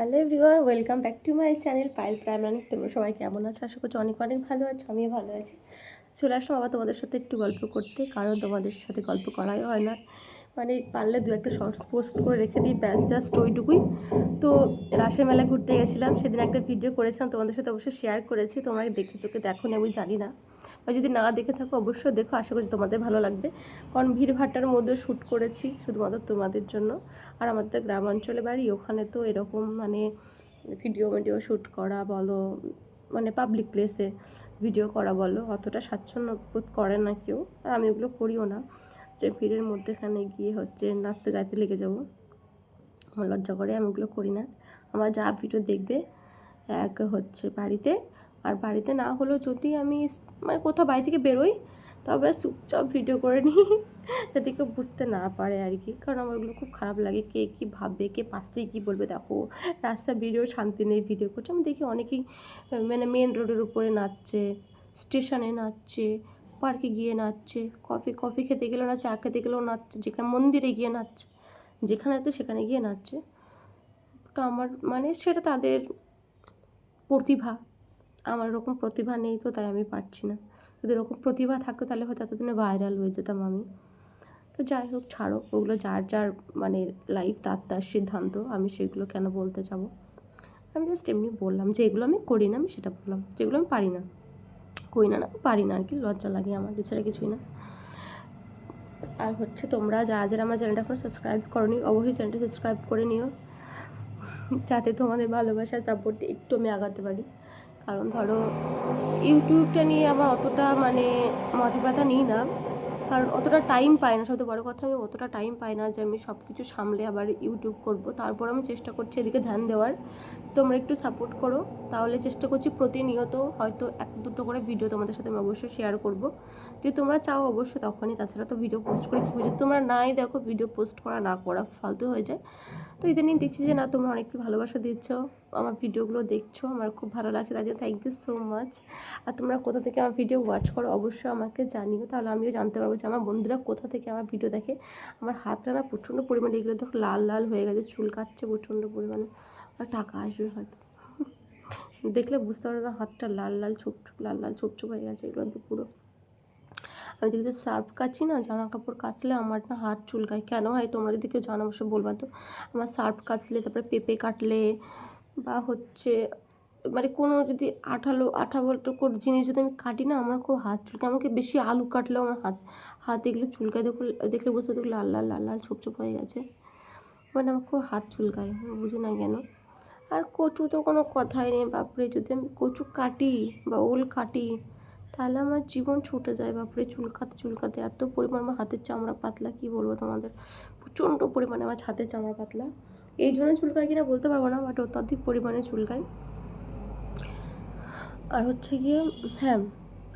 Hello everyone, welcome back to my channel pile primary তোমরা সবাই কেমন আছো? আশা করছি অনেক অনেক ভালো আছো, আমিও ভালো আছি। চলে আসলাম আবার তোমাদের সাথে একটু গল্প করতে, কারণ তোমাদের সাথে গল্প করাই হয় না। মানে পারলে দু একটা শর্টস পোস্ট করে রেখে দিই, ব্যাস, জাস্ট ওইটুকুই। তো রাসের মেলা ঘুরতে গেছিলাম, সেদিন একটা ভিডিও করেছিলাম, তোমাদের সাথে অবশ্যই শেয়ার করেছি। তোমরা দেখে চোখে দেখো না, আমি জানি না। বা যদি না দেখে থাকো, অবশ্যই দেখো। আশা করছি তোমাদের ভালো লাগবে। কারণ ভিড়ভাট্টার মধ্যে শ্যুট করেছি শুধুমাত্র তোমাদের জন্য। আর আমাদের তো গ্রাম অঞ্চলে বাড়ি, ওখানে তো এরকম মানে ভিডিও ভিডিও শ্যুট করা বলো মানে পাবলিক প্লেসে ভিডিও করা বলো, অতটা স্বাচ্ছন্দ্য বোধ করে না কেউ। আর আমি ওগুলো করিও না। যে ভিড়ের মধ্যেখানে গিয়ে হচ্ছে নাচতে গাইতে লেগে যাব, আমার লজ্জা করে আমি ওগুলো করি না। আমার যা ভিডিও দেখবে, এক হচ্ছে বাড়িতে আর বাড়িতে না হলেও যদি আমি মানে কোথাও বাড়ি থেকে বেরোই, তবে চুপচাপ ভিডিও করে নিই, যাতে কেউ বুঝতে না পারে আর কি। কারণ আমার ওগুলো খুব খারাপ লাগে, কে কী ভাববে, কে পাশ থেকে কী বলবে, দেখো। রাস্তা ভিডিও শান্তি নেই ভিডিও করছে। আমি দেখি অনেকেই মানে মেন রোডের উপরে নাচছে স্টেশনে নাচছে পার্কে গিয়ে নাচছে কফি কফি খেতে গেলেও না চা খেতে গেলেও নাচছে, যেখানে মন্দিরে গিয়ে নাচছে, যেখানে আছে সেখানে গিয়ে নাচছে। তো আমার মানে সেটা তাদের প্রতিভা। আমার ওরকম প্রতিভা নেই তো, তাই আমি পারছি না। যদি ওরকম প্রতিভা থাকতো, তাহলে হয়তো এতদিনে ভাইরাল হয়ে যেতাম আমি। তো যাই হোক, ছাড়ো। ওগুলো যার যার মানে লাইফ তার তার সিদ্ধান্ত। আমি সেগুলো কেন বলতে যাব? আমি জাস্ট এমনি বললাম যে, এগুলো আমি করি না, আমি সেটা বললাম। যেগুলো আমি পারি না। করি না না পারি না আর কি লজ্জা লাগে আমার, এছাড়া কিছুই না। আর হচ্ছে তোমরা যারা যারা আমার চ্যানেলটা এখন সাবস্ক্রাইব করনি, অবশ্যই চ্যানেলটা সাবস্ক্রাইব করে নিও। যাতে তোমাদের ভালোবাসা সাপোর্ট একটু আমি আগাতে পারি। কারণ ধরো, ইউটিউবটা নিয়ে আমার অতটা মানে মাথা ব্যথা নিই না। কারণ অতটা টাইম পাই না সবথেকে বড় কথা আমি অতটা টাইম পাই না যে আমি সব কিছু সামলে আবার ইউটিউব করব। তারপর আমি চেষ্টা করছি এদিকে ধ্যান দেওয়ার। তোমরা একটু সাপোর্ট করো। তাহলে চেষ্টা করছি প্রতিনিয়ত হয়তো এক দুটো করে ভিডিও তোমাদের সাথে আমি অবশ্যই শেয়ার করব। যদি তোমরা চাও অবশ্যই তখনই, তাছাড়া তো ভিডিও পোস্ট করে। কী যদি তোমরা নাই দেখো ভিডিও পোস্ট করা না করা ফালতু হয়ে যায়। তো ইদানিং দেখছি যে না, তোমরা অনেকটা ভালোবাসা দিচ্ছ, আমার ভিডিওগুলো দেখছ, আমার খুব ভালো লাগছে তার জন্য থ্যাংক ইউ সো মাচ আর তোমরা কোথা থেকে আমার ভিডিও ওয়াচ করো, অবশ্যই আমাকে জানিও। তাহলে আমিও জানতে পারব যে আমার বন্ধুরা কোথা থেকে আমার ভিডিও দেখে। আমার হাতটা না প্রচণ্ড পরিমাণে, এগুলো দেখো লাল লাল হয়ে গেছে, চুল কাটছে প্রচণ্ড পরিমাণে। টাকা আসবে হয়তো। দেখলে বুঝতে পারবে না, হাতটা লাল লাল ছোপ ছোপ, লাল লাল ছোপ ছোপ হয়ে গেছে এগুলো তো পুরো। আমি দেখছি সার্ফ কাচি না, জামা কাপড় কাচলে আমার না হাত চুলকায়। কেন? হয় তোমরা যদি কেউ জানো, অবশ্যই বলবা তো। আমার সার্ফ কাচলে, তারপরে পেঁপে কাটলে বা হচ্ছে মানে কোনো যদি আঠালো আঠালো কোনো জিনিস যদি আমি কাটি না, আমার খুব হাত চুলকায়। আমাকে বেশি আলু কাটলেও আমার হাত হাত এগুলো চুলকায়। দেখো, দেখলে বুঝতে দেখো লাল লাল লাল লাল ছোপ ছোপ হয়ে গেছে। মানে আমার খুব হাত চুলকায়, বুঝি না কেন? আর কচু তো কোনো কথাই নেই, বাপরে। যদি আমি কচু কাটি বা ওল কাটি, তাহলে আমার জীবন ছুটে যায়, বাপরে। চুলকাতে চুলকাতে এত পরিমাণ আমার হাতের চামড়া পাতলা, কি বলব তোমাদের? প্রচণ্ড পরিমাণে আমার হাতের চামড়া পাতলা। এই জন্য চুলকায় কিনা বলতে পারব না বাট অত্যাধিক পরিমাণে চুলকায়। আর হচ্ছে গিয়ে হ্যাঁ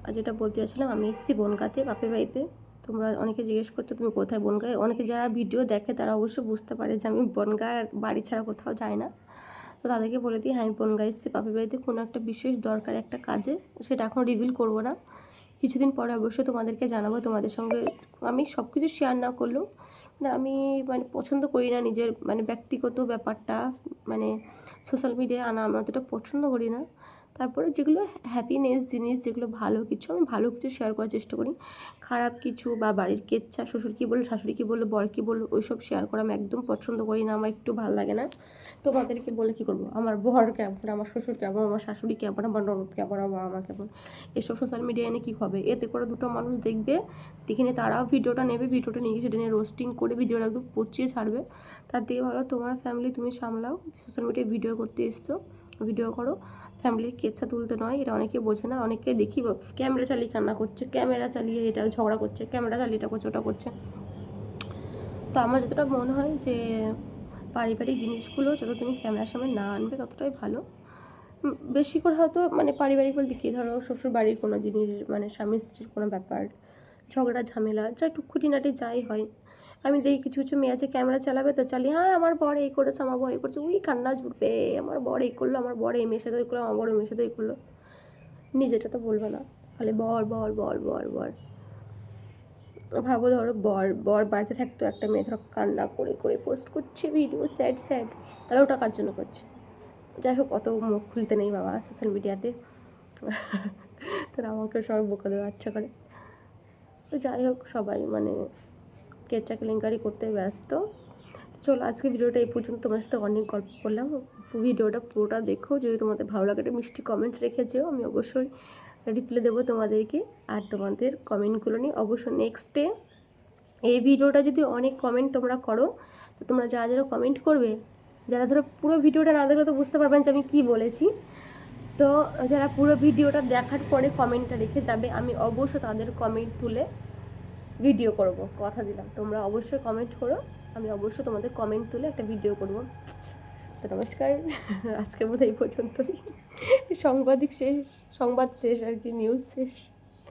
আর যেটা বলতে যাচ্ছিলাম আমি এসেছি বনগাঁতে, বাপের বাড়িতে। তোমরা অনেকে জিজ্ঞেস করছ, তুমি কোথায় বনগাঁয়ে? অনেকে যারা ভিডিও দেখে, তারা অবশ্যই বুঝতে পারে যে আমি বনগাঁ বাড়ি ছাড়া কোথাও যাই না। তো তাদেরকে বলে দিই হ্যাঁ বনগাঁ এসেছি বাপের বাড়িতে কোনো একটা বিশেষ দরকার একটা কাজে, সেটা এখন রিভিল করব না। কিছুদিন পরে অবশ্য তোমাদেরকে জানাব, তোমাদের সঙ্গে আমি সব কিছু শেয়ার না করলেও মানে আমি মানে পছন্দ করি না নিজের মানে ব্যক্তিগত ব্যাপারটা মানে সোশ্যাল মিডিয়ায় আনা আমি অতটা পছন্দ করি না। তারপরে যেগুলো হ্যাপিনেস জিনিস, যেগুলো ভালো কিছু, আমি ভালো কিছু শেয়ার করার চেষ্টা করি। খারাপ কিছু বা বাড়ির কেচ্ছা শ্বশুর কী বলল শাশুড়ি কী বলল বর কী বলল ওইসব শেয়ার করা আমি একদম পছন্দ করি না, আমার একটু ভালো লাগে না। তোমাদেরকে বলে কী করব? আমার বর কেমন, আমার শ্বশুর কেমন, আমার শাশুড়ি কেমন, আমার ননদ কেমন, আমার বাবা মা কেমন? এসব সোশ্যাল মিডিয়ায় এনে কী হবে? এতে করে দুটো মানুষ দেখবে, দেখে নিয়ে তারাও ভিডিওটা নেবে, ভিডিওটা নিয়ে সেটা নিয়ে রোস্টিং করে ভিডিওটা একদম পচিয়ে ছাড়বে। তার থেকে ভালো তোমার ফ্যামিলি তুমি সামলাও সোশ্যাল মিডিয়ায় ভিডিও করতে এসছো। ভিডিও করো। ফ্যামিলির কেচ্ছা তুলতে নয় এটা অনেকে বোঝে না, অনেকে দেখি ক্যামেরা চালিয়ে কান্না করছে ক্যামেরা চালিয়ে এটা ঝগড়া করছে ক্যামেরা চালিয়ে এটা করছে, ওটা করছে। তো আমার যতটা মনে হয় যে পারিবারিক জিনিসগুলো যত তুমি ক্যামেরার সামনে না আনবে ততটাই ভালো। বেশি করে হয়তো মানে পারিবারিক বলতে কি? ধরো শ্বশুর বাড়ির কোনো জিনিস মানে স্বামী স্ত্রীর কোনো ব্যাপার, ঝগড়া, ঝামেলা, যা একটু খুঁটিনাটি যাই হয় আমি দেখি কিছু কিছু মেয়ে আছে ক্যামেরা চালাবে তো চালিয়ে হ্যাঁ আমার বর এই করেছে, আমার বর এই করেছে। উই কান্না জুটবে আমার বর এই করল, আমার বর এই মেয়ের সাথে করল, আমার ওই মেয়ের সাথে ওই করল। নিজেটা তো বলবে না। খালি বর বর বর বর বর। ভাবো ধরো বর বর বাড়িতে থাকতো, একটা মেয়ে ধরো কান্না করে করে পোস্ট করছে ভিডিও স্যাড স্যাড তাহলে ওটা কার জন্য করছে? যাই হোক, অত মুখ খুলতে নেই বাবা সোশ্যাল মিডিয়াতে তারা আমাকে সবাই বোকা দেওয়া আচ্ছা করে। তো যাই হোক, সবাই মানে কেচা কেলেঙ্কারি করতে ব্যস্ত। চলো আজকে ভিডিওটা এই পর্যন্ত তোমার সাথে অনেক গল্প করলাম। ভিডিওটা পুরোটা দেখো। যদি তোমাদের ভালো লাগে একটা মিষ্টি কমেন্ট রেখে যেও, আমি অবশ্যই রিপ্লাই দেবো তোমাদেরকে। আর তোমাদের কমেন্টগুলো নিয়ে অবশ্যই নেক্সটে এই ভিডিওটা যদি অনেক কমেন্ট তোমরা করো, তো তোমরা যারা যারা কমেন্ট করবে, যারা ধরো পুরো ভিডিওটা না দেখলে তো বুঝতে পারবে না যে আমি কী বলেছি। তো যারা পুরো ভিডিওটা দেখার পরে কমেন্টটা রেখে যাবে, আমি অবশ্যই তাদের কমেন্ট তুলে ভিডিও করব, কথা দিলাম। তোমরা অবশ্যই কমেন্ট করো, আমি অবশ্যই তোমাদের কমেন্ট তুলে একটা ভিডিও করব। তো নমস্কার, আজকের মতো এই পর্যন্তই। সাংবাদিক শেষ, সংবাদ শেষ আর কি নিউজ শেষ।